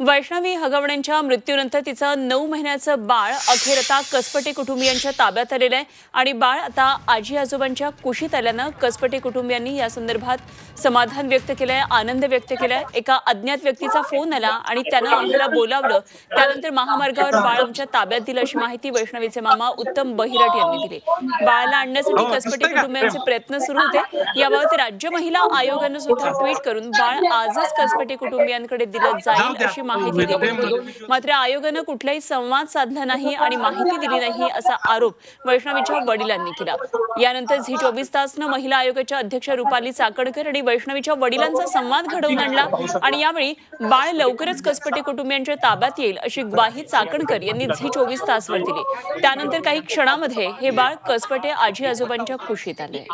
वैष्णवी हगवण्यांच्या मृत्यूनंतर तिचं नऊ महिन्याचं बाळ अखेर आता कसपटे कुटुंबियांच्या ताब्यात आलेलं आहे. आणि बाळ आता आजी आजोबांच्या कुशीत आल्यानं कसपटे कुटुंबियांनी या संदर्भात समाधान व्यक्त केलंय आनंद व्यक्त केलाय. एका अज्ञात व्यक्तीचा फोन आला आणि त्यानं आम्हाला बोलावलं. त्यानंतर महामार्गावर बाळ आमच्या ताब्यात दिलं अशी माहिती वैष्णवीचे मामा उत्तम बहिरट यांनी दिली. बाळाला आणण्यासाठी कसपटे कुटुंबियांचे प्रयत्न सुरू होते. याबाबत राज्य महिला आयोगानं सुद्धा ट्विट करून बाळ आजच कसपटे कुटुंबियांकडे दिलं जाईल अशी माहिती दिली. होती मात्र आयोगानं कुठलाही संवाद साधला नाही आणि माहिती दिली नाही असा आरोप वैष्णवीच्या वडिलांनी केला. यानंतर झी चोवीस तासनं महिला आयोगाच्या अध्यक्ष रुपाली चाकणकर आणि वैष्णवीच्या वडिलांचा संवाद घडवून आणला आणि यावेळी बाळ लवकरच कसपटे कुटुंबियांच्या ताब्यात येईल अशी ग्वाही चाकणकर यांनी झी चोवीस तासवर दिली. त्यानंतर काही क्षणामध्ये हे बाळ कसपटे आजी आजोबांच्या कुशीत आले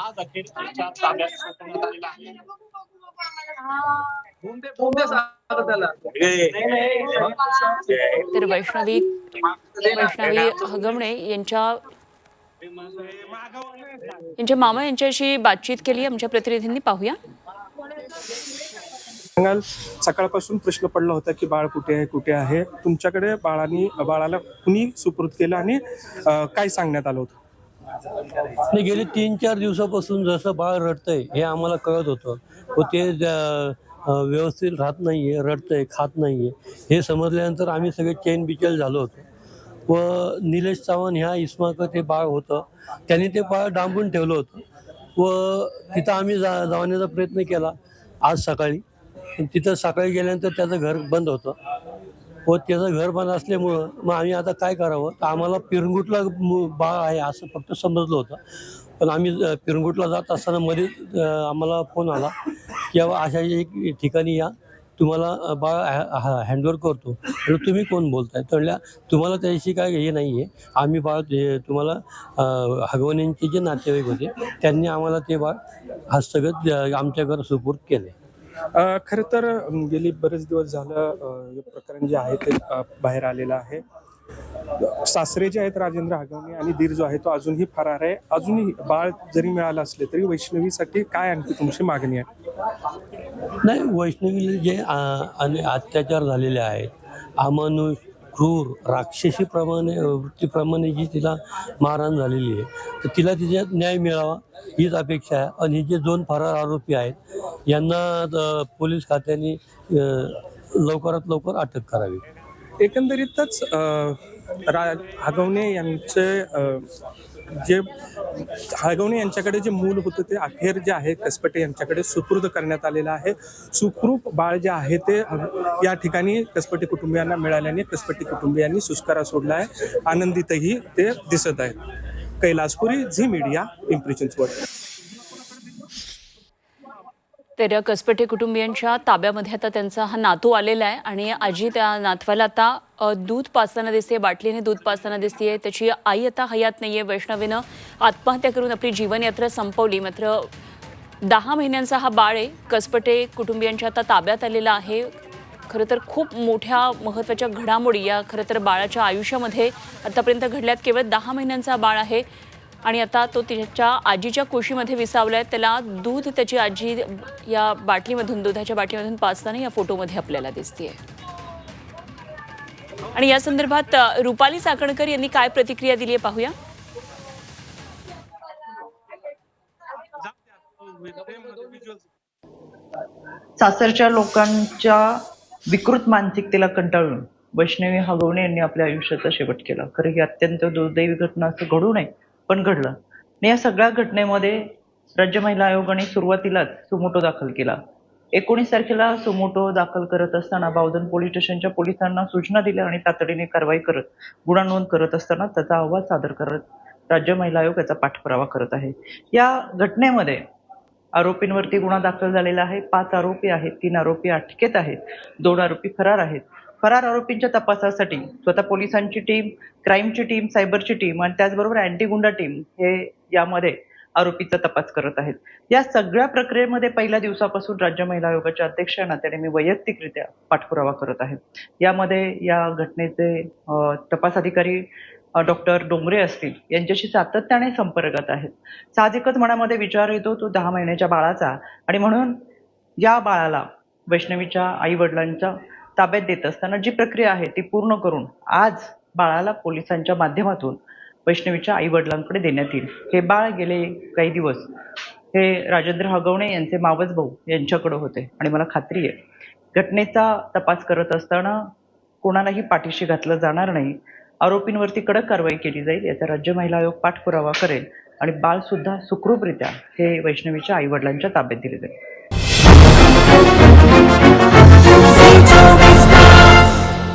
तर वैष्णवी वैष्णवी हगवणे यांच्या यांच्या मामा यांच्याशी बातचीत केली. आमच्या प्रतिनिधींनी पाहूया. सांगाल सकाळपासून प्रश्न पडला होता की बाळ कुठे आहे कुठे आहे? तुमच्याकडे बाळानी बाळाला कुणी सुपूर्द केलं आणि काय सांगण्यात आलं होतं? नाही गेले तीन चार दिवसापासून जसं बाळ रडतंय हे आम्हाला कळत होतं. व ते व्यवस्थित राहत नाहीये रडतंय खात नाहीये. हे समजल्यानंतर आम्ही सगळे चेन बिचेल झालो होतो. व निलेश चव्हाण ह्या इस्माकत हे बाळ होतं. त्यांनी ते बाळ डांबून ठेवलं होतं. व तिथं आम्ही जा जाण्याचा प्रयत्न केला आज सकाळी. तिथं सकाळी गेल्यानंतर त्याचं घर बंद होतं. व त्याचं घर बंद असल्यामुळं मग आम्ही आता काय करावं? तर आम्हाला पिरंगुटला बाळ आहे असं फक्त समजलं होतं. पण आम्ही पिरंगुटला जात असताना मध्ये आम्हाला फोन आला की बाबा अशा एक ठिकाणी या. तुम्हाला अ, बाळ हँडओवर करतो. तर तुम्ही कोण बोलताय? तर म्हणल्या, तुम्हाला त्याच्याशी काय हे नाही आहे आम्ही बाळ ते तुम्हाला हगवण्यांचे जे नातेवाईक होते त्यांनी आम्हाला ते बाळ हस्तगत आमच्या घर सुपूर्द केले खरं तर गेली बरेच दिवस झालं हे प्रकरण जे आहे ते बाहेर आलेलं आहे. सासरे जे आहेत राजेंद्र आगवणे आणि दीर जो आहे तो अजूनही फरार आहे. अजूनही बाळ जरी मिळालं असले तरी वैष्णवीसाठी काय आणखी तुमची मागणी आहे? नाही वैष्णवी जे आणि अत्याचार झालेले आहेत अमानुष क्रूर राक्षसीप्रमाणे वृत्तीप्रमाणे जी तिला मारहाण झालेली आहे तर तिला तिच्या न्याय मिळावा हीच अपेक्षा आहे. आणि हे जे दोन फरार आरोपी आहेत यांना पोलीस खात्याने लवकरात लवकर अटक करावी. एकंदरीतच रा हगवणे यांचे जे हळगवणे यांच्याकडे जे मूल होतं ते अखेर जे आहे कसपटे यांच्याकडे सुपूर्द करण्यात आलेलं आहे. सुखरूप बाळ जे आहे ते या ठिकाणी कसपटे कुटुंबियांना मिळाल्याने कसपटे कुटुंबियांनी सुस्कारा सोडला आहे. आनंदितही ते दिसत आहेत. Kailaspuri Zee media Pimpri Chinchwad. तर कसपटे कुटुंबियांच्या ताब्यामध्ये आता त्यांचा हा नातू आलेला आहे. आणि आजी त्या नातवाला आता दूध पाचताना दिसते बाटलीने दूध पाजताना दिसते. त्याची आई आता हयात नाही आहे वैष्णवीनं आत्महत्या करून आपली जीवनयात्रा संपवली. मात्र दहा महिन्यांचा हा बाळ आहे. कसपटे कुटुंबियांच्या आता ताब्यात आलेला आहे. खरं तर खूप मोठ्या महत्त्वाच्या घडामोडी या खरं तर बाळाच्या आयुष्यामध्ये आतापर्यंत घडल्यात. केवळ दहा महिन्यांचा बाळ आहे. आणि आता तो तिच्या आजीच्या कुशीमध्ये विसावलाय. त्याला दूध त्याची आजी या बाटलीमधून दुधाच्या बाटलीमधून पाचताना या फोटोमध्ये आपल्याला दिसते आणि या संदर्भात रुपाली साकणकर यांनी काय प्रतिक्रिया दिली आहे पाहूया. सासरच्या लोकांच्या विकृत मानसिकतेला कंटाळून वैष्णवी हगवणे यांनी आपल्या आयुष्याचा शेवट केला. खरं ही अत्यंत दुर्दैवी घटना असं घडू नये पण घडलं. आणि या सगळ्या घटनेमध्ये राज्य महिला आयोगाने सुरुवातीलाच सुमोटो दाखल केला. एकोणीस तारखेला सुमोटो दाखल करत असताना बावधन पोलीस स्टेशनच्या पोलिसांना सूचना दिल्या आणि तातडीने कारवाई करत गुन्हा नोंद करत असताना त्याचा अहवाल सादर करत राज्य महिला आयोग याचा पाठपुरावा करत आहे. या घटनेमध्ये आरोपींवरती गुन्हा दाखल झालेला आहे. पाच आरोपी आहेत तीन आरोपी अटकेत आहेत दोन आरोपी फरार आहेत. फरार आरोपींच्या तपासासाठी स्वतः पोलिसांची टीम क्राईमची टीम सायबरची टीम आणि त्याचबरोबर अँटी गुंडा टीम हे यामध्ये आरोपीचा तपास करत आहेत. या सगळ्या प्रक्रियेमध्ये पहिल्या दिवसापासून राज्य महिला आयोगाच्या अध्यक्ष नात्याने मी वैयक्तिकरित्या पाठपुरावा करत आहे यामध्ये या घटनेचे तपास अधिकारी डॉक्टर डोंगरे असतील यांच्याशी सातत्याने संपर्कात आहेत. साहजिकच मनामध्ये विचार येतो तो दहा महिन्याच्या बाळाचा आणि म्हणून या बाळाला वैष्णवीच्या आई वडिलांचा ताब्यात देत असताना जी प्रक्रिया आहे ती पूर्ण करून आज बाळाला पोलिसांच्या माध्यमातून वैष्णवीच्या आई वडिलांकडे देण्यात येईल. हे बाळ गेले काही दिवस. हे राजेंद्र हगवणे यांचे मावस भाऊ यांच्याकडे होते. आणि मला खात्री आहे घटनेचा तपास करत असताना कोणालाही पाठीशी घातलं जाणार नाही. आरोपींवरती कडक कारवाई केली जाईल याचा राज्य महिला आयोग पाठपुरावा करेल आणि बाळ सुद्धा सुखरूपरित्या हे वैष्णवीच्या आई वडिलांच्या ताब्यात दिले जाईल.